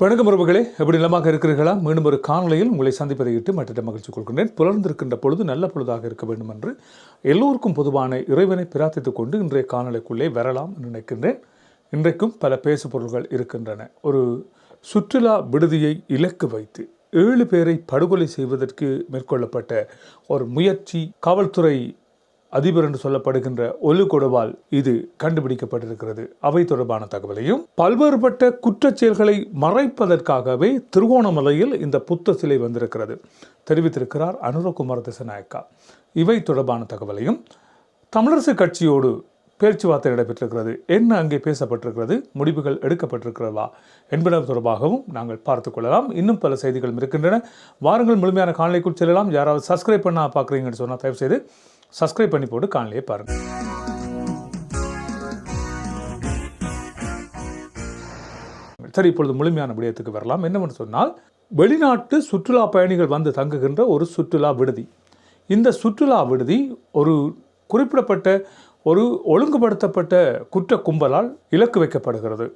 வணக்கம் உறவுகளே. எப்படி நிலமாக இருக்கிறீர்களா? மீண்டும் ஒரு காணொலியில் உங்களை சந்திப்பதை இட்டு மற்ற மகிழ்ச்சி கொள்கின்றேன். புலர்ந்திருக்கின்ற பொழுது நல்ல பொழுதாக இருக்க வேண்டும் என்று எல்லோருக்கும் பொதுவான இறைவனை பிரார்த்தித்துக் கொண்டு இன்றைய காணொலிக்குள்ளே வரலாம் நினைக்கின்றேன். இன்றைக்கும் பல பேசு பொருள்கள் இருக்கின்றன. ஒரு சுற்றுலா விடுதியை இலக்கு வைத்து ஏழு பேரை படுகொலை செய்வதற்கு மேற்கொள்ளப்பட்ட ஒரு முயற்சி காவல்துறை அதிபர் என்று சொல்லப்படுகின்ற ஒலு கொடுவால் இது கண்டுபிடிக்கப்பட்டிருக்கிறது. அவை தொடர்பான தகவலையும் பல்வேறுபட்ட குற்றச் செயல்களை மறைப்பதற்காகவே திருகோணமலையில் இந்த புத்த சிலை வந்திருக்கிறது. தெரிவித்திருக்கிறார் அனுரகுமார் திசநாயக்கா. இவை தொடர்பான தகவலையும் தமிழரசு கட்சியோடு பேச்சுவார்த்தை நடைபெற்றிருக்கிறது. என்ன அங்கே பேசப்பட்டிருக்கிறது? முடிவுகள் எடுக்கப்பட்டிருக்கிறதா? என்பன தொடர்பாகவும் நாங்கள் பார்த்து கொள்ளலாம். இன்னும் பல செய்திகளும் இருக்கின்றன. வாருங்கள் முழுமையான காணொலிக்குள் செல்லலாம். யாராவது சப்ஸ்கிரைப் பண்ணால் பார்க்குறீங்கன்னு சொன்னால் தயவுசெய்து சப்ஸ்கிரைப் பண்ணி போட்டு காணொலியை பாருங்கள் சரி இப்பொழுது முழுமையான விடயத்துக்கு வரலாம். என்னவென்று சொன்னால் வெளிநாட்டு சுற்றுலா பயணிகள் வந்து தங்குகின்ற ஒரு சுற்றுலா விடுதி. இந்த சுற்றுலா விடுதி ஒரு குறிப்பிடப்பட்ட ஒரு ஒழுங்குபடுத்தப்பட்ட குற்ற கும்பலால் இலக்கு வைக்கப்படுகிறது.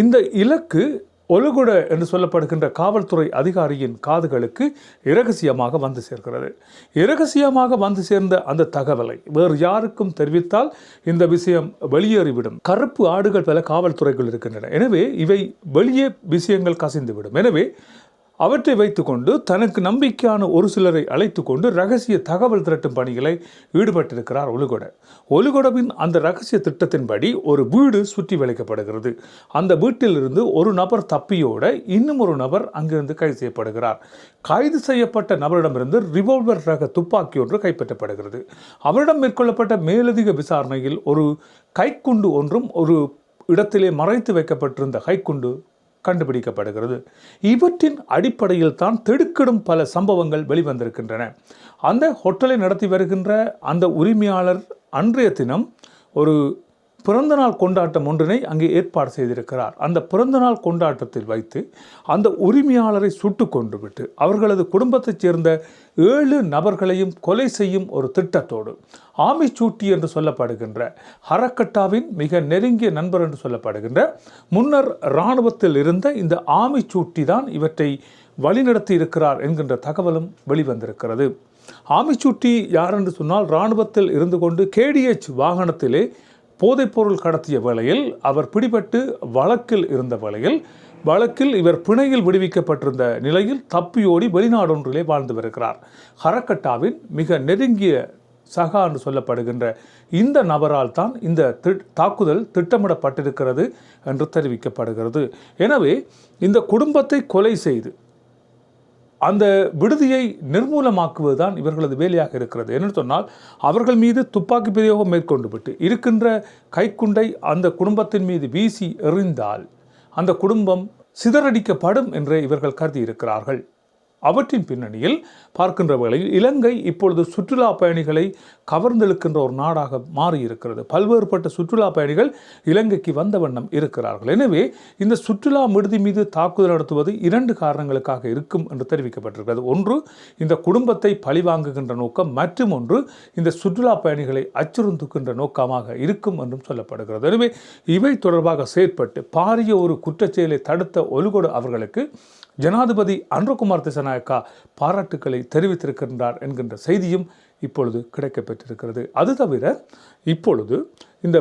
இந்த இலக்கு ஒழுகுட என்று சொல்லப்படுகின்ற காவல்துறை அதிகாரியின் காதுகளுக்கு இரகசியமாக வந்து சேர்கிறது. இரகசியமாக வந்து சேர்ந்த அந்த தகவலை வேறு யாருக்கும் தெரிவித்தால் இந்த விஷயம் வெளியேறிவிடும். கருப்பு ஆடுகள் பல காவல்துறைகள் இருக்கின்றன. எனவே இவை வெளியே விஷயங்கள் கசிந்துவிடும். எனவே அவற்றை வைத்துக்கொண்டு தனக்கு நம்பிக்கையான ஒரு சிலரை அழைத்து கொண்டு ரகசிய தகவல் திரட்டும் பணிகளை ஈடுபட்டிருக்கிறார் ஒலுகொட. ஒலுகொடவின் அந்த ரகசிய திட்டத்தின்படி ஒரு வீடு சுற்றி வளைக்கப்படுகிறது. அந்த வீட்டிலிருந்து ஒரு நபர் தப்பியோட இன்னும் ஒரு நபர் அங்கிருந்து கைது செய்யப்படுகிறார். கைது செய்யப்பட்ட நபரிடமிருந்து ரிவால்வர் ரக துப்பாக்கி ஒன்று கைப்பற்றப்படுகிறது. அவரிடம் மேற்கொள்ளப்பட்ட மேலதிக விசாரணையில் ஒரு கைக்குண்டு ஒன்றும் ஒரு இடத்திலே மறைத்து வைக்கப்பட்டிருந்த கைக்குண்டு கண்டுபிடிக்கப்படுகிறது. இவற்றின் அடிப்படையில் தான் திடுக்கிடும் பல சம்பவங்கள் வெளிவந்திருக்கின்றன. அந்த ஹோட்டலை நடத்தி வருகின்ற அந்த உரிமையாளர் அன்றைய தினம் ஒரு பிறந்தநாள் கொண்டாட்டம் ஒன்றினை அங்கே ஏற்பாடு செய்திருக்கிறார். அந்த பிறந்தநாள் கொண்டாட்டத்தில் வைத்து அந்த உரிமையாளரை சுட்டு கொண்டு விட்டு அவர்களது குடும்பத்தைச் சேர்ந்த ஏழு நபர்களையும் கொலை செய்யும் ஒரு திட்டத்தோடு ஆமிச்சூட்டி என்று சொல்லப்படுகின்ற ஹரக்கட்டாவின் மிக நெருங்கிய நண்பர் என்று சொல்லப்படுகின்ற முன்னர் இராணுவத்தில் இருந்த இந்த ஆமிச்சூட்டி தான் இவற்றை வழிநடத்தி இருக்கிறார் என்கின்ற தகவலும் வெளிவந்திருக்கிறது. ஆமிச்சூட்டி யார் என்று சொன்னால் இராணுவத்தில் இருந்து கொண்டு கேடிஎச் வாகனத்திலே போதைப்பொருள் கடத்திய வேளையில் அவர் பிடிபட்டு வழக்கில் இருந்த வேளையில் வழக்கில் இவர் பிணையில் விடுவிக்கப்பட்டிருந்த நிலையில் தப்பியோடி வெளிநாடொன்றிலே வாழ்ந்து வருகிறார். ஹரக்கட்டாவின் மிக நெருங்கிய சகா என்று சொல்லப்படுகின்ற இந்த நபரால் தான் இந்த தாக்குதல் திட்டமிடப்பட்டிருக்கிறது என்று தெரிவிக்கப்படுகிறது. எனவே இந்த குடும்பத்தை கொலை செய்து அந்த விடுதியை நிர்மூலமாக்குவதுதான் இவர்களது வேலையாக இருக்கிறது. என்று சொன்னால் அவர்கள் மீது துப்பாக்கி பிரயோகம் மேற்கொண்டு விட்டு இருக்கின்ற கைக்குண்டை அந்த குடும்பத்தின் மீது வீசி எறிந்தால் அந்த குடும்பம் சிதறடிக்கப்படும் என்றே இவர்கள் கருதி இருக்கிறார்கள் அவற்றின் பின்னணியில் பார்க்கின்ற வேளையில் இலங்கை இப்பொழுது சுற்றுலா பயணிகளை கவர்ந்தெழுக்கின்ற ஒரு நாடாக மாறியிருக்கிறது. பல்வேறுபட்ட சுற்றுலா பயணிகள் இலங்கைக்கு வந்த வண்ணம் இருக்கிறார்கள். எனவே இந்த சுற்றுலா விடுதி மீது தாக்குதல் நடத்துவது இரண்டு காரணங்களுக்காக இருக்கும் என்று தெரிவிக்கப்பட்டிருக்கிறது. ஒன்று இந்த குடும்பத்தை பழிவாங்குகின்ற நோக்கம். மற்றும் ஒன்று இந்த சுற்றுலா பயணிகளை அச்சுறுத்துகின்ற நோக்கமாக இருக்கும் என்றும் சொல்லப்படுகிறது. எனவே இவை தொடர்பாக செயற்பட்டு பாரிய ஒரு குற்றச்செயலை தடுத்த ஒலுகொடு அவர்களுக்கு ஜனாதிபதி அன்றகுமார் திசநாயக்கா பாராட்டுக்களை தெரிவித்திருக்கின்றார் என்கின்ற செய்தியும் இப்பொழுது கிடைக்கப்பெற்றிருக்கிறது. அது தவிர இப்பொழுது இந்த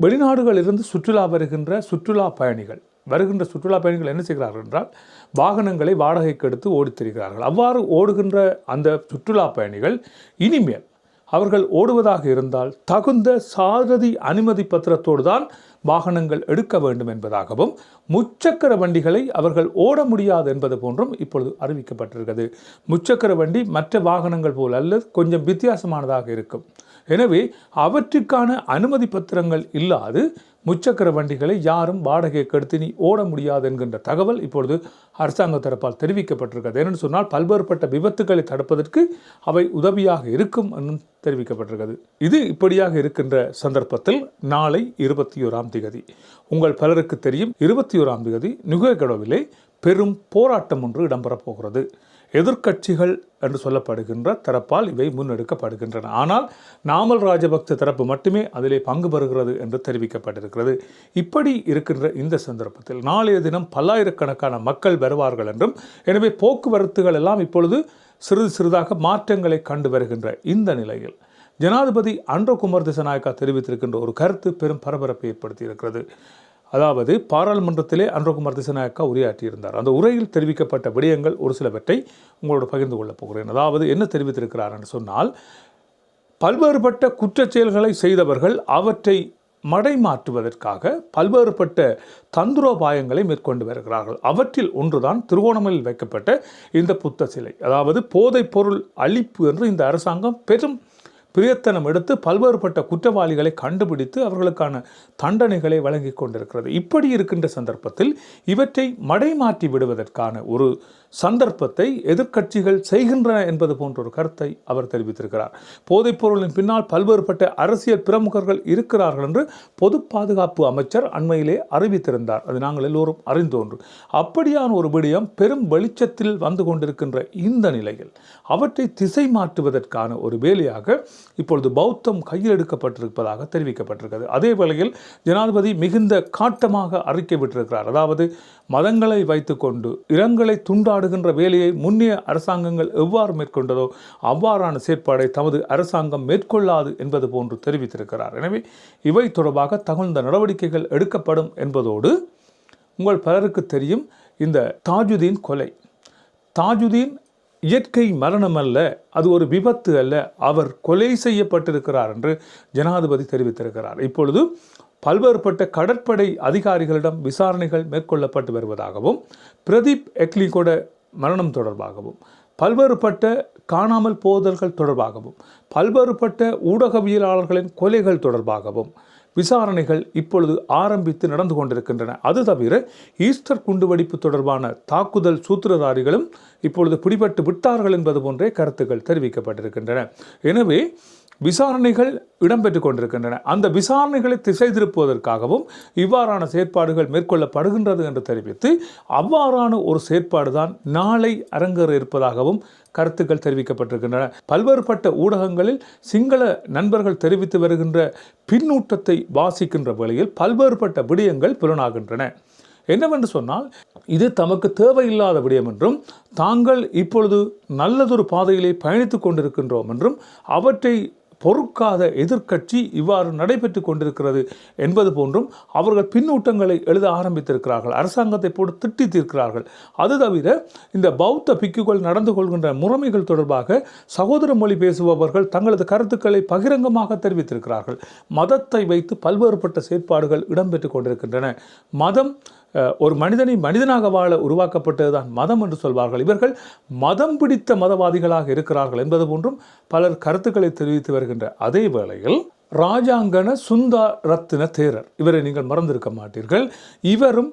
வெளிநாடுகளிலிருந்து சுற்றுலா வருகின்ற சுற்றுலா பயணிகள் வருகின்ற சுற்றுலா பயணிகள் என்ன செய்கிறார்கள் என்றால் வாகனங்களை வாடகைக்கு எடுத்து ஓடித்திருக்கிறார்கள் அவ்வாறு ஓடுகின்ற அந்த சுற்றுலா பயணிகள் இனிமேல் அவர்கள் ஓடுவதாக இருந்தால் தகுந்த சாரதி அனுமதி பத்திரத்தோடு தான் வாகனங்கள் எடுக்க வேண்டும் என்பதாகவும் முச்சக்கர வண்டிகளை அவர்கள் ஓட முடியாது என்பது போன்றும் இப்பொழுது அறிவிக்கப்பட்டிருக்கிறது. முச்சக்கர வண்டி மற்ற வாகனங்கள் போல் அல்லது கொஞ்சம் வித்தியாசமானதாக இருக்கும். எனவே அவற்றுக்கான அனுமதி பத்திரங்கள் இல்லாது முச்சக்கர வண்டிகளை யாரும் வாடகைக்கு எடுத்து நீ ஓட முடியாது என்கின்ற தகவல் இப்பொழுது அரசாங்க தரப்பால் தெரிவிக்கப்பட்டிருக்கிறது. ஏனென்று சொன்னால் பல்வேறுபட்ட விபத்துக்களை தடுப்பதற்கு அவை உதவியாக இருக்கும் என்றும் தெரிவிக்கப்பட்டிருக்கிறது. இது இப்படியாக இருக்கின்ற சந்தர்ப்பத்தில் நாளை இருபத்தி ஓராம் திகதி. உங்கள் பலருக்கு தெரியும் இருபத்தி ஓராம் திகதி நுகேகடவிலே பெரும் போராட்டம் ஒன்று இடம்பெறப் போகிறது. எதிர்க்கட்சிகள் என்று சொல்லப்படுகின்ற தரப்பால் இவை முன்னெடுக்கப்படுகின்றன. ஆனால் நாமல் ராஜபக்ச தரப்பு மட்டுமே அதிலே பங்கு பெறுகிறது என்று தெரிவிக்கப்பட்டிருக்கிறது. இப்படி இருக்கின்ற இந்த சந்தர்ப்பத்தில் நாளைய தினம் பல்லாயிரக்கணக்கான மக்கள் வருவார்கள் என்றும் எனவே போக்குவரத்துகள் எல்லாம் இப்பொழுது சிறிது சிறிதாக மாற்றங்களை கண்டு வருகின்ற இந்த நிலையில் ஜனாதிபதி அன்றகுமார் திசநாயக்கா தெரிவித்திருக்கின்ற ஒரு கருத்து பெரும் பரபரப்பை ஏற்படுத்தியிருக்கிறது. அதாவது பாராளுமன்றத்திலே அன்றகுமார் திசநாயக்கா உரையாற்றியிருந்தார். அந்த உரையில் தெரிவிக்கப்பட்ட விடயங்கள் ஒரு சிலவற்றை உங்களோட பகிர்ந்து கொள்ளப் போகிறேன். அதாவது என்ன தெரிவித்திருக்கிறார் என்று சொன்னால் பல்வேறுபட்ட குற்றச் செயல்களை செய்தவர்கள் அவற்றை மடைமாற்றுவதற்காக பல்வேறுபட்ட தந்திரோபாயங்களை மேற்கொண்டு வருகிறார்கள். அவற்றில் ஒன்றுதான் திருவோணமலையில் வைக்கப்பட்ட இந்த புத்த சிலை. அதாவது போதைப் பொருள் அழிப்பு என்று இந்த அரசாங்கம் பெரும் பிரியத்தனம் எடுத்து பல்வேறுபட்ட குற்றவாளிகளை கண்டுபிடித்து அவர்களுக்கான தண்டனைகளை வழங்கி கொண்டிருக்கிறது. இப்படி இருக்கின்ற சந்தர்ப்பத்தில் இவற்றை மடைமாற்றி விடுவதற்கான ஒரு சந்தர்ப்பத்தை எதிர்க்கட்சிகள் செய்கின்றன என்பது போன்ற ஒரு கருத்தை அவர் தெரிவித்திருக்கிறார். போதைப் பொருளின் பின்னால் பல்வேறுபட்ட அரசியல் பிரமுகர்கள் இருக்கிறார்கள் என்று பொது பாதுகாப்பு அமைச்சர் அண்மையிலே அறிவித்திருந்தார். அது நாங்கள் எல்லோரும் அறிந்த ஒன்று அப்படியான ஒரு விடயம் பெரும் வெளிச்சத்தில் வந்து கொண்டிருக்கின்ற இந்த நிலையில் அவற்றை திசை மாற்றுவதற்கான ஒரு வேலையாக இப்பொழுது பௌத்தம் கையில் எடுக்கப்பட்டிருப்பதாக தெரிவிக்கப்பட்டிருக்கிறது. அதே வேளையில் ஜனாதிபதி மிகுந்த காட்டமாக அறிக்கை விட்டிருக்கிறார். அதாவது மதங்களை வைத்துக்கொண்டு இரங்கலை துண்டாடுகின்ற வேலையை முன்னைய அரசாங்கங்கள் எவ்வாறு மேற்கொண்டதோ அவ்வாறான செயற்பாடை தமது அரசாங்கம் மேற்கொள்ளாது என்பது போன்று தெரிவித்திருக்கிறார். எனவே இவை தொடர்பாக தகுந்த நடவடிக்கைகள் எடுக்கப்படும் என்பதோடு உங்கள் பலருக்கு தெரியும் இந்த தாஜுதீன் கொலை. தாஜுதீன் இயற்கை மரணம் அல்ல அது ஒரு விபத்து அல்ல அவர் கொலை செய்யப்பட்டிருக்கிறார் என்று ஜனாதிபதி தெரிவித்திருக்கிறார். இப்பொழுது பல்வேறுபட்ட கடற்படை அதிகாரிகளிடம் விசாரணைகள் மேற்கொள்ளப்பட்டு வருவதாகவும் பிரதீப் எக்லிகோட மரணம் தொடர்பாகவும் பல்வேறுபட்ட காணாமல் போதல்கள் தொடர்பாகவும் பல்வேறுபட்ட ஊடகவியலாளர்களின் கொலைகள் தொடர்பாகவும் விசாரணைகள் இப்பொழுது ஆரம்பித்து நடந்து கொண்டிருக்கின்றன. அது தவிர ஈஸ்டர் குண்டுவெடிப்பு தொடர்பான தாக்குதல் சூத்திரதாரிகளும் இப்பொழுது பிடிபட்டு விட்டார்கள் என்பது போன்றே கருத்துக்கள் தெரிவிக்கப்பட்டிருக்கின்றன. எனவே விசாரணைகள் இடம்பெற்று கொண்டிருக்கின்றன. அந்த விசாரணைகளை திசை திருப்புவதற்காகவும் இவ்வாறான செயற்பாடுகள் மேற்கொள்ளப்படுகின்றது என்று தெரிவித்து அவ்வாறான ஒரு செயற்பாடு தான் நாளை அரங்கேற இருப்பதாகவும் கருத்துக்கள் தெரிவிக்கப்பட்டிருக்கின்றன. பல்வேறுபட்ட ஊடகங்களில் சிங்கள நண்பர்கள் தெரிவித்து வருகின்ற பின்னூட்டத்தை வாசிக்கின்ற வேளையில் பல்வேறுபட்ட விடயங்கள் புலனாகின்றன. என்னவென்று சொன்னால் இது தமக்கு தேவையில்லாத விடயம் என்றும் தாங்கள் இப்பொழுது நல்லதொரு பாதையிலே பயணித்துக் கொண்டிருக்கின்றோம் என்றும் அவற்றை பொறுக்காத எதிர்க்கட்சி இவ்வாறு நடைபெற்று கொண்டிருக்கிறது என்பது போன்றும் அவர்கள் பின்னூட்டங்களை எழுத ஆரம்பித்திருக்கிறார்கள். அரசாங்கத்தை போட்டு திட்டி தீர்க்கிறார்கள். அது தவிர இந்த பௌத்த பிக்குகள் நடந்து கொள்கின்ற முறைமைகள் தொடர்பாக சகோதர மொழி பேசுபவர்கள் தங்களது கருத்துக்களை பகிரங்கமாக தெரிவித்திருக்கிறார்கள். மதத்தை வைத்து பல்வேறுபட்ட செயற்பாடுகள் இடம்பெற்று கொண்டிருக்கின்றன. மதம் ஒரு மனிதனை மனிதனாக வாழ உருவாக்கப்பட்டதுதான் மதம் என்று சொல்வார்கள். இவர்கள் மதம் பிடித்த மதவாதிகளாக இருக்கிறார்கள் என்பது போன்றும் பலர் கருத்துக்களை தெரிவித்து வருகின்ற அதே வேளையில் ராஜாங்கன சுந்தா ரத்தின தேரர். இவரை நீங்கள் மறந்திருக்க மாட்டீர்கள். இவரும்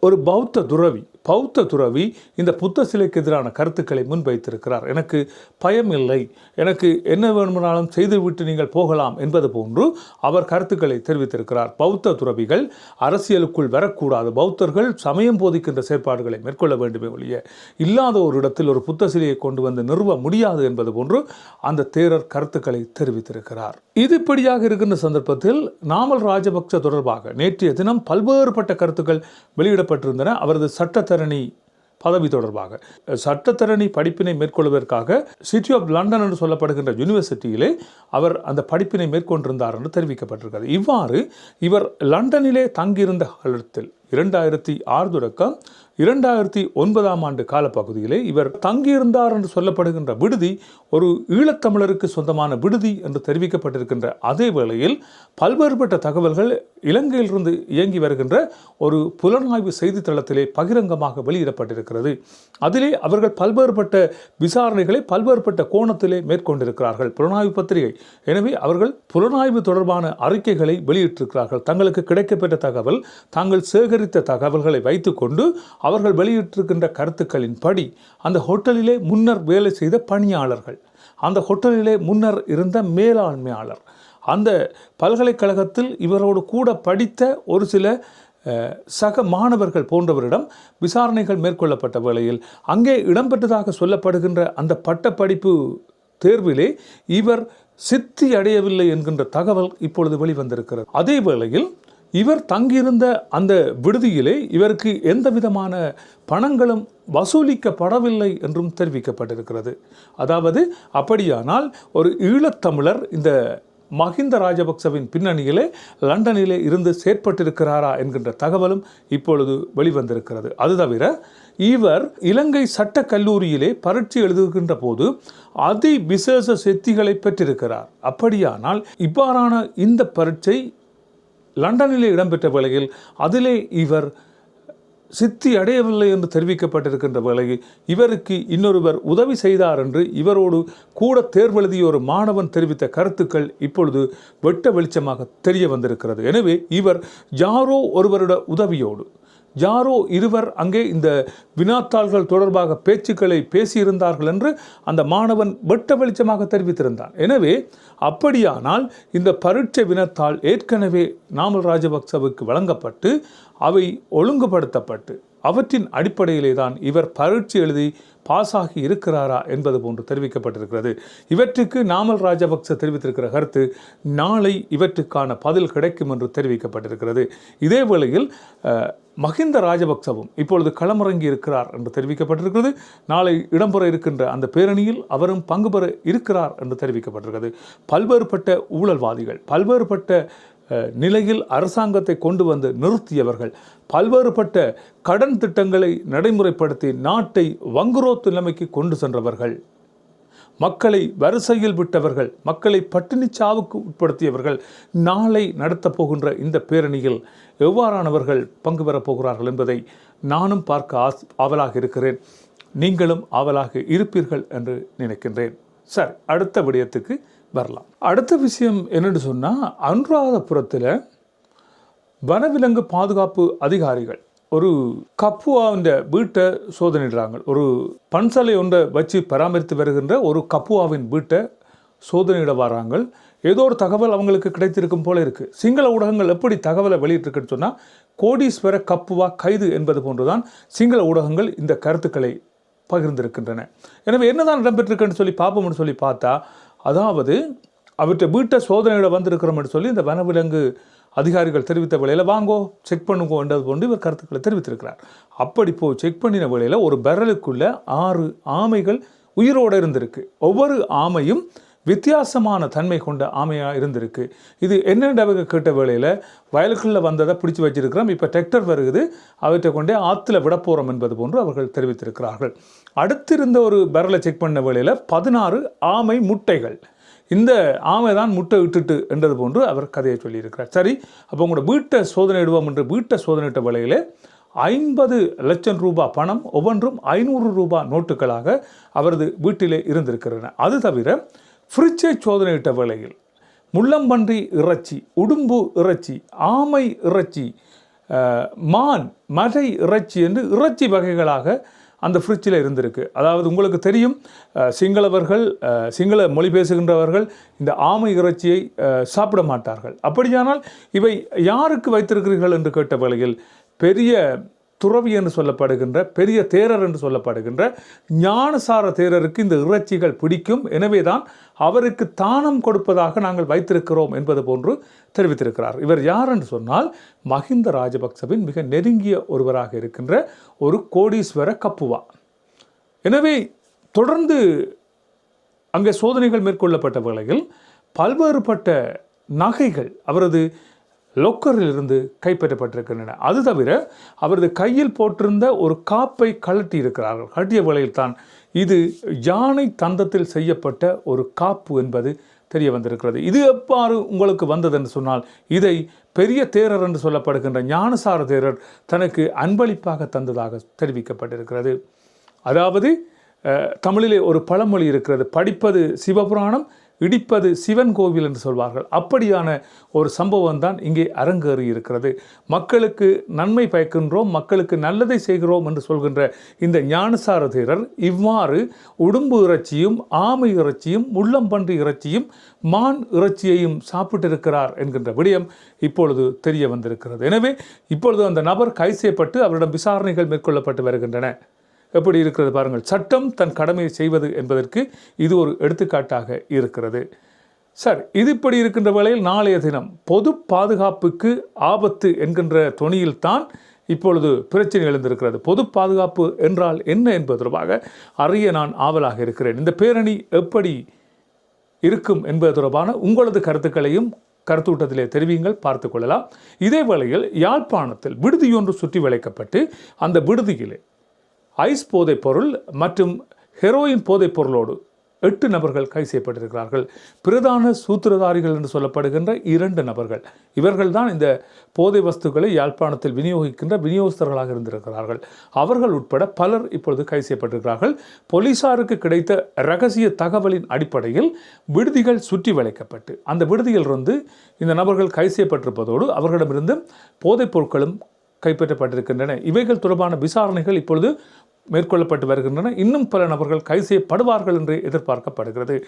ஒரு பௌத்த துறவி பௌத்த துறவி இந்த புத்த சிலைக்கு எதிரான கருத்துக்களை முன்வைத்திருக்கிறார். எனக்கு பயம் இல்லை. எனக்கு என்ன வேணுமானாலும் செய்துவிட்டு நீங்கள் போகலாம் என்பது போன்று அவர் கருத்துக்களை தெரிவித்திருக்கிறார். பௌத்த துறவிகள் அரசியலுக்குள் வரக்கூடாது. பௌத்தர்கள் சமயம் போதிக்கின்ற செயற்பாடுகளை மேற்கொள்ள வேண்டுமே ஒழிய இல்லாத ஒரு இடத்தில் ஒரு புத்த சிலையை கொண்டு வந்து நிறுவ முடியாது என்பது போன்று அந்த தேரர் கருத்துக்களை தெரிவித்திருக்கிறார். இது இப்படியாக இருக்கின்ற சந்தர்ப்பத்தில் நாமல் ராஜபக்ச தொடர்பாக நேற்றைய தினம் பல்வேறுபட்ட கருத்துக்கள் வெளியிடப்பட்டிருந்தன. அவரது சட்டத்தரணி பதவி தொடர்பாக. சட்டத்தரணி படிப்பினை மேற்கொள்வதற்காக சிட்டி ஆஃப் லண்டன் என்று சொல்லப்படுகின்ற யூனிவர்சிட்டியிலே அவர் அந்த படிப்பினை மேற்கொண்டிருந்தார் என்று தெரிவிக்கப்பட்டிருக்கிறது. இவ்வாறு இவர் லண்டனிலே தங்கியிருந்த காலத்தில் இரண்டாயிரத்தி ஆறு தொடக்கம் இரண்டாயிரத்தி ஒன்பதாம் ஆண்டு காலப்பகுதியிலே இவர் தங்கியிருந்தார் என்று சொல்லப்படுகின்ற விடுதி ஒரு ஈழத்தமிழருக்கு சொந்தமான விடுதி என்று தெரிவிக்கப்பட்டிருக்கின்ற அதே வேளையில் பல்வேறுபட்ட தகவல்கள் இலங்கையிலிருந்து இயங்கி வருகின்ற ஒரு புலனாய்வு செய்தித்தளத்திலே பகிரங்கமாக வெளியிடப்பட்டிருக்கிறது. அதிலே அவர்கள் பல்வேறுபட்ட விசாரணைகளை பல்வேறுபட்ட கோணத்திலே மேற்கொண்டிருக்கிறார்கள். புலனாய்வு பத்திரிகை. எனவே அவர்கள் புலனாய்வு தொடர்பான அறிக்கைகளை வெளியிட்டிருக்கிறார்கள். தங்களுக்கு கிடைக்கப்பெற்ற தகவல் தாங்கள் சேகரித்த தகவல்களை வைத்துக்கொண்டு அவர்கள் வெளியிட்டிருக்கின்ற கருத்துக்களின்படி அந்த ஹோட்டலிலே முன்னர் வேலை செய்த பணியாளர்கள் அந்த ஹோட்டலிலே முன்னர் இருந்த மேலாண்மையாளர் அந்த பல்கலைக்கழகத்தில் இவரோடு கூட படித்த ஒரு சில சக மாணவர்கள் போன்றவரிடம் விசாரணைகள் மேற்கொள்ளப்பட்ட வேளையில் அங்கே இடம்பெற்றதாக சொல்லப்படுகின்ற அந்த பட்டப்படிப்பு தேர்விலே இவர் சித்தி அடையவில்லை என்கின்ற தகவல் இப்பொழுது வெளிவந்திருக்கிறது. அதே வேளையில் இவர் தங்கியிருந்த அந்த விடுதியிலே இவருக்கு எந்த விதமான பணங்களும் வசூலிக்கப்படவில்லை என்றும் தெரிவிக்கப்பட்டிருக்கிறது. அதாவது அப்படியானால் ஒரு ஈழத்தமிழர் இந்த மஹிந்த ராஜபக்சவின் பின்னணியிலே லண்டனிலே இருந்து செயற்பட்டிருக்கிறாரா என்கின்ற தகவலும் இப்பொழுது வெளிவந்திருக்கிறது. அது தவிர இவர் இலங்கை சட்ட கல்லூரியிலே பரீட்சை எழுதுகின்ற போது அதி விசேஷ சித்திகளை பெற்றிருக்கிறார். அப்படியானால் இவ்வாறான இந்த பரீட்சை லண்டனிலே இடம்பெற்ற வேளையில் அதிலே இவர் சித்தி அடையவில்லை என்று தெரிவிக்கப்பட்டிருக்கின்ற வேளையில் இவருக்கு இன்னொருவர் உதவி செய்தார் என்று இவரோடு கூட தேர்வெழுதிய ஒரு மாணவன் தெரிவித்த கருத்துக்கள் இப்பொழுது வெட்ட வெளிச்சமாக தெரிய வந்திருக்கிறது. எனவே இவர் யாரோ ஒருவருட உதவியோடு யாரோ இருவர் அங்கே இந்த வினாத்தாள்கள் தொடர்பாக பேச்சுக்களை பேசியிருந்தார்கள் என்று அந்த மாணவன் வெட்ட வெளிச்சமாக தெரிவித்திருந்தான். எனவே அப்படியானால் இந்த பரீட்சை வினாத்தாள் ஏற்கனவே நாமல் ராஜபக்சவுக்கு வழங்கப்பட்டு அவை ஒழுங்குபடுத்தப்பட்டு அவற்றின் அடிப்படையிலே தான் இவர் பரீட்சை எழுதி பாஸாகி இருக்கிறாரா என்பது போன்று தெரிவிக்கப்பட்டிருக்கிறது. இவற்றுக்கு நாமல் ராஜபக்ச தெரிவித்திருக்கிற கருத்து நாளை இவற்றுக்கான பதில் கிடைக்கும் என்று தெரிவிக்கப்பட்டிருக்கிறது. இதே வேளையில் மஹிந்த ராஜபக்சவும் இப்பொழுது களமிறங்கி இருக்கிறார் என்று தெரிவிக்கப்பட்டிருக்கிறது. நாளை இடம்பெற இருக்கின்ற அந்த பேரணியில் அவரும் பங்கு பெற இருக்கிறார் என்று தெரிவிக்கப்பட்டிருக்கிறது. பல்வேறுபட்ட ஊழல்வாதிகள் பல்வேறுபட்ட நிலையில் அரசாங்கத்தை கொண்டு வந்து நிறுத்தியவர்கள். பல்வேறுபட்ட கடன் திட்டங்களை நடைமுறைப்படுத்தி நாட்டை வங்குரோத்து நிலைமைக்கு கொண்டு சென்றவர்கள். மக்களை வரிசையில் விட்டவர்கள் மக்களை பட்டினி சாவுக்கு உட்படுத்தியவர்கள் நாளை நடத்தப் போகின்ற இந்த பேரணியில் எவ்வாறானவர்கள் பங்கு பெறப் போகிறார்கள் என்பதை நானும் பார்க்க ஆஸ் ஆவலாக இருக்கிறேன். நீங்களும் ஆவலாக இருப்பீர்கள் என்று நினைக்கின்றேன். சார் அடுத்த விடயத்துக்கு வரலாம். அடுத்த விஷயம் என்னென்னு சொன்னால் அனுராதபுரத்தில் வனவிலங்கு பாதுகாப்பு அதிகாரிகள் ஒரு கப்புவாவின் வீட்டை சோதனையிடுறாங்க. ஒரு பன்சலை ஒன்றை வச்சு பராமரித்து வருகின்ற ஒரு கப்புவாவின் வீட்டை சோதனையிட வராங்க. ஏதோ ஒரு தகவல் அவங்களுக்கு கிடைத்திருக்கும் போல இருக்குது சிங்கள ஊடகங்கள் எப்படி தகவலை வெளியிட்டிருக்குன்னு சொன்னால் கோடீஸ்வர கப்புவா கைது என்பது போன்றுதான் சிங்கள ஊடகங்கள் இந்த கருத்துக்களை பகிர்ந்திருக்கின்றன. எனவே என்னதான் இடம்பெற்றிருக்குன்னு சொல்லி பார்ப்போம்னு சொல்லி பார்த்தா அதாவது அவற்றை வீட்டை சோதனையிட வந்திருக்கிறோம்னு சொல்லி இந்த வனவிலங்கு அதிகாரிகள் தெரிவித்த வேளையில் வாங்கோ செக் பண்ணுங்கோ என்றது போன்று இவர் கருத்துக்களை தெரிவித்திருக்கிறார். அப்படி போய் செக் பண்ணின வேளையில் ஒரு பெரலுக்குள்ளே ஆறு ஆமைகள் உயிரோடு இருந்திருக்கு. ஒவ்வொரு ஆமையும் வித்தியாசமான தன்மை கொண்ட ஆமையாக இருந்திருக்கு. இது என்னென்ன கேட்ட வேளையில் வயலுக்குள்ளே வந்ததை பிடிச்சி வச்சிருக்கிறோம். இப்போ டிராக்டர் வருகுது. அவற்றை கொண்டே ஆற்றுல விட போகிறோம் என்பது போன்று அவர்கள் தெரிவித்திருக்கிறார்கள். அடுத்திருந்த ஒரு பேரலை செக் பண்ண வேளையில் பதினாறு ஆமை முட்டைகள். இந்த ஆமை தான் முட்டை விட்டுட்டு என்றது போன்று அவர் கதையை சொல்லியிருக்கிறார். சரி அப்போ உங்களோட வீட்டை சோதனையிடுவோம் என்று வீட்டை சோதனையிட்ட வேளையில் ஐம்பது லட்சம் ரூபாய் பணம் ஒவ்வொன்றும் ஐநூறு ரூபாய் நோட்டுகளாக அவரது வீட்டிலே இருந்திருக்கின்றன. அது தவிர ஃப்ரிட்ஜை சோதனையிட்ட வேளையில் முள்ளம்பன்றி இறைச்சி உடும்பு இறைச்சி ஆமை இறைச்சி மான் மலை இறைச்சி என்று இறைச்சி வகைகளாக அந்த ஃப்ரிட்ஜில் இருந்திருக்கு. அதாவது உங்களுக்கு தெரியும் சிங்களவர்கள் சிங்கள மொழி பேசுகின்றவர்கள் இந்த ஆமை இறைச்சியை சாப்பிட மாட்டார்கள். அப்படியானால் இவை யாருக்கு வைத்திருக்கிறீர்கள் என்று கேட்ட வேளையில் பெரிய துறவி என்று சொல்லப்படுகின்ற பெரிய தேரர் என்று சொல்லப்படுகின்ற ஞானசார தேரருக்கு இந்த இறைச்சிகள் பிடிக்கும். எனவே தான் அவருக்கு தானம் கொடுப்பதாக நாங்கள் வைத்திருக்கிறோம் என்பது போன்று தெரிவித்திருக்கிறார். இவர் யார் என்று சொன்னால் மஹிந்த ராஜபக்சவின் மிக நெருங்கிய ஒருவராக இருக்கின்ற ஒரு கோடீஸ்வர கப்புவா. எனவே தொடர்ந்து அங்கே சோதனைகள் மேற்கொள்ளப்பட்ட வேளையில் பல்வேறுபட்ட நகைகள் அவரது லொக்கரில் இருந்து கைப்பற்றப்பட்டிருக்கின்றன. அது தவிர அவரது கையில் போட்டிருந்த ஒரு காப்பை கழட்டி இருக்கிறார்கள். கழட்டிய வேளையில் தான் இது யானை தந்தத்தில் செய்யப்பட்ட ஒரு காப்பு என்பது தெரிய வந்திருக்கிறது. இது எவ்வாறு உங்களுக்கு வந்தது என்று சொன்னால் இதை பெரிய தேரர் என்று சொல்லப்படுகின்ற ஞானசார தேரர் தனக்கு அன்பளிப்பாக தந்ததாக தெரிவிக்கப்பட்டிருக்கிறது. அதாவது தமிழிலே ஒரு பழமொழி இருக்கிறது. படிப்பது சிவபுராணம் இடிப்பது சிவன் கோவில் என்று சொல்வார்கள். அப்படியான ஒரு சம்பவம் தான் இங்கே அரங்கேறி இருக்கிறது. மக்களுக்கு நன்மை பயக்கின்றோம் மக்களுக்கு நல்லதை செய்கிறோம் என்று சொல்கின்ற இந்த ஞானசாரதீரர் இவ்வாறு உடும்பு இறைச்சியும் ஆமை இறைச்சியும் உள்ளம்பன்றி இறைச்சியும் மான் இறைச்சியையும் சாப்பிட்டிருக்கிறார் என்கின்ற விடயம் இப்பொழுது தெரிய வந்திருக்கிறது. எனவே இப்பொழுது அந்த நபர் கை செய்யப்பட்டு அவரிடம் விசாரணைகள் மேற்கொள்ளப்பட்டு வருகின்றன. எப்படி இருக்கிறது பாருங்கள். சட்டம் தன் கடமையை செய்வது என்பதற்கு இது ஒரு எடுத்துக்காட்டாக இருக்கிறது. சார் இது இப்படி இருக்கின்ற வேளையில் நாளைய தினம் பொது பாதுகாப்புக்கு ஆபத்து என்கின்ற தொனியில்தான் இப்பொழுது பிரச்சனை எழுந்திருக்கிறது. பொது பாதுகாப்பு என்றால் என்ன என்பது தொடர்பாக அறிய நான் ஆவலாக இருக்கிறேன். இந்த பேரணி எப்படி இருக்கும் என்பது தொடர்பான உங்களது கருத்துக்களையும் கருத்தூட்டத்திலே தெரிவியுங்கள் பார்த்து கொள்ளலாம். இதே வேளையில் யாழ்ப்பாணத்தில் விடுதியொன்று சுற்றி வளைக்கப்பட்டு அந்த விடுதியிலே ஐஸ் போதைப்பொருள் மற்றும் ஹெரோயின் போதைப்பொருளோடு எட்டு நபர்கள் கைது செய்யப்பட்டிருக்கிறார்கள். பிரதான சூத்திரதாரிகள் என்று சொல்லப்படுகின்ற இரண்டு நபர்கள். இவர்கள்தான் இந்த போதை வஸ்துக்களை யாழ்ப்பாணத்தில் விநியோகிக்கின்ற விநியோகஸ்தர்களாக இருந்திருக்கிறார்கள். அவர்கள் உட்பட பலர் இப்பொழுது கை செய்யப்பட்டிருக்கிறார்கள். போலீசாருக்கு கிடைத்த ரகசிய தகவலின் அடிப்படையில் விடுதிகள் சுற்றி வளைக்கப்பட்டு அந்த விடுதியிலிருந்து இந்த நபர்கள் கைது செய்யப்பட்டிருப்பதோடு அவர்களிடமிருந்து போதைப் பொருட்களும் கைப்பற்றப்பட்டிருக்கின்றன. இவைகள் தொடர்பான விசாரணைகள் இப்பொழுது மேற்கொள்ளப்பட்டு வருகின்றன. இன்னும் பல நபர்கள் கைது செய்யப்படுவார்கள் என்று எதிர்பார்க்கப்படுகிறது.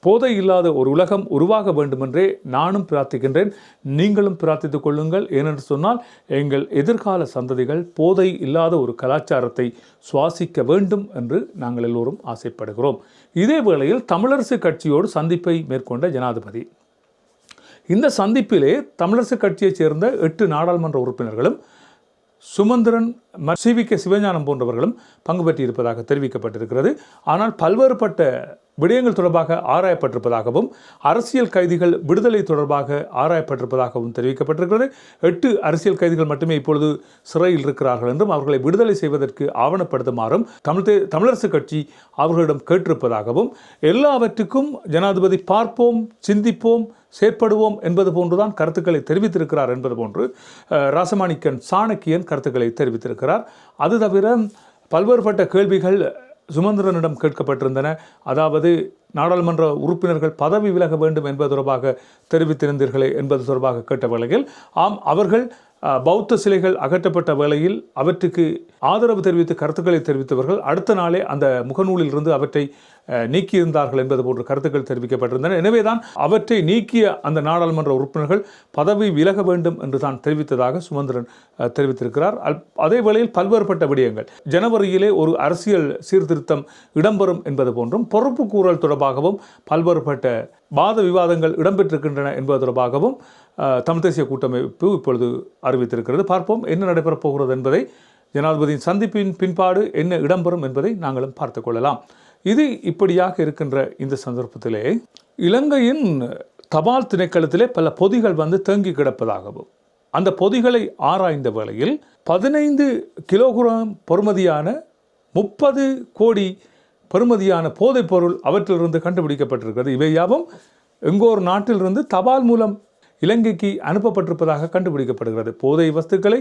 போதை இல்லாத ஒரு உலகம் உருவாக வேண்டுமென்றே நானும் பிரார்த்திக்கின்றேன். நீங்களும் பிரார்த்தித்துக் கொள்ளுங்கள். ஏனென்று சொன்னால் எங்கள் எதிர்கால சந்ததிகள் போதை இல்லாத ஒரு கலாச்சாரத்தை சுவாசிக்க வேண்டும் என்று நாங்கள் எல்லோரும் ஆசைப்படுகிறோம். இதே வேளையில் தமிழரசு கட்சியோடு சந்திப்பை மேற்கொண்ட ஜனாதிபதி. இந்த சந்திப்பிலே தமிழரசு கட்சியைச் சேர்ந்த எட்டு நாடாளுமன்ற உறுப்பினர்களும் Sumanthiran C V K Sivagnanam போன்றவர்களும் பங்கு பெற்றிருப்பதாக தெரிவிக்கப்பட்டிருக்கிறது. ஆனால் பல்வேறுபட்ட விடயங்கள் தொடர்பாக ஆராயப்பட்டிருப்பதாகவும் அரசியல் கைதிகள் விடுதலை தொடர்பாக ஆராயப்பட்டிருப்பதாகவும் தெரிவிக்கப்பட்டிருக்கிறது. எட்டு அரசியல் கைதிகள் மட்டுமே இப்பொழுது சிறையில் இருக்கிறார்கள் என்றும் அவர்களை விடுதலை செய்வதற்கு ஆவணப்படுத்துமாறும் தமிழ் தமிழரசு கட்சி அவர்களிடம் கேட்டிருப்பதாகவும் எல்லாவற்றுக்கும் ஜனாதிபதி பார்ப்போம் சிந்திப்போம் செயற்படுவோம் என்பது போன்றுதான் கருத்துக்களை தெரிவித்திருக்கிறார் என்பது போன்று ராசமாணிக்கன் சாணக்கியன் கருத்துக்களை தெரிவித்திருக்கிறார். அது தவிர பல்வேறுபட்ட கேள்விகள் சுமந்திரனிடம் கேட்கப்பட்டிருந்தன. அதாவது நாடாளுமன்ற உறுப்பினர்கள் பதவி விலக வேண்டும் என்பது தொடர்பாக தெரிவித்திருந்தீர்களே என்பது தொடர்பாக கேட்ட வேளையில் ஆம் அவர்கள் பௌத்த சிலைகள் அகற்றப்பட்ட வேளையில் அவற்றுக்கு ஆதரவு தெரிவித்து கருத்துக்களை தெரிவித்தவர்கள் அடுத்த நாளே அந்த முகநூலில் இருந்து அவற்றை நீக்கியிருந்தார்கள் என்பது போன்ற கருத்துக்கள் தெரிவிக்கப்பட்டிருந்தன. எனவேதான் அவற்றை நீக்கிய அந்த நாடாளுமன்ற உறுப்பினர்கள் பதவி விலக வேண்டும் என்று தான் தெரிவித்ததாக சுமந்திரன் தெரிவித்திருக்கிறார். அல்- அதே வேளையில் பல்வேறுபட்ட விடயங்கள். ஜனவரியிலே ஒரு அரசியல் சீர்திருத்தம் இடம்பெறும் என்பது போன்றும் பொறுப்பு கூறல் தொடர்பாகவும் பல்வேறுபட்ட வாத விவாதங்கள் இடம்பெற்றிருக்கின்றன என்பது தொடர்பாகவும் தமிழ் தேசிய கூட்டமைப்பு இப்பொழுது அறிவித்திருக்கிறது. பார்ப்போம் என்ன நடைபெறப் போகிறது என்பதை ஜனாதிபதியின் சந்திப்பின் பின்பாடு என்ன இடம்பெறும் என்பதை நாங்களும் பார்த்து கொள்ளலாம். இது இப்படியாக இருக்கின்ற இந்த சந்தர்ப்பத்திலே இலங்கையின் தபால் திணைக்களத்திலே பல பொதிகள் வந்து தேங்கி கிடப்பதாகவும் அந்த பொதிகளை ஆராய்ந்த வேளையில் பதினைந்து கிலோகிராம் பொறுமதியான முப்பது கோடி பெறுமதியான போதைப் பொருள் அவற்றிலிருந்து கண்டுபிடிக்கப்பட்டிருக்கிறது. இவை யாவும் எங்கோ ஒரு நாட்டிலிருந்து தபால் மூலம் இலங்கைக்கு அனுப்பப்பட்டிருப்பதாக கண்டுபிடிக்கப்படுகிறது. போதை வஸ்துக்களை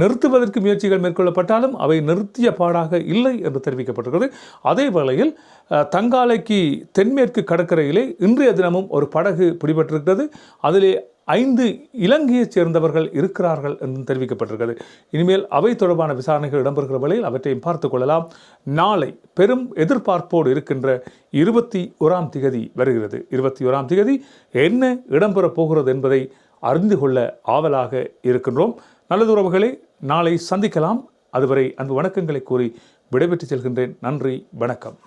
நிறுத்துவதற்கு முயற்சிகள் மேற்கொள்ளப்பட்டாலும் அவை நிறுத்திய பாடாக இல்லை என்று தெரிவிக்கப்படுகிறது அதே வேளையில் தங்காலைக்கு தென்மேற்கு கடற்கரையிலே இன்றைய தினமும் ஒரு படகு பிடிபட்டிருக்கிறது. அதிலே ஐந்து இலங்கையைச் சேர்ந்தவர்கள் இருக்கிறார்கள் என்றும் தெரிவிக்கப்பட்டிருக்கிறது. இனிமேல் அவை தொடர்பான விசாரணைகள் இடம்பெறுகிற வழியில் அவற்றையும் பார்த்துக் கொள்ளலாம். நாளை பெரும் எதிர்பார்ப்போடு இருக்கின்ற இருபத்தி ஓராம் திகதி வருகிறது. இருபத்தி ஓராம் திகதி என்ன இடம்பெறப் போகிறது என்பதை அறிந்து கொள்ள ஆவலாக இருக்கின்றோம். நல்லதுறவுகளை நாளை சந்திக்கலாம். அதுவரை அன்பு வணக்கங்களை கூறி விடைபெற்று செல்கின்றேன். நன்றி வணக்கம்.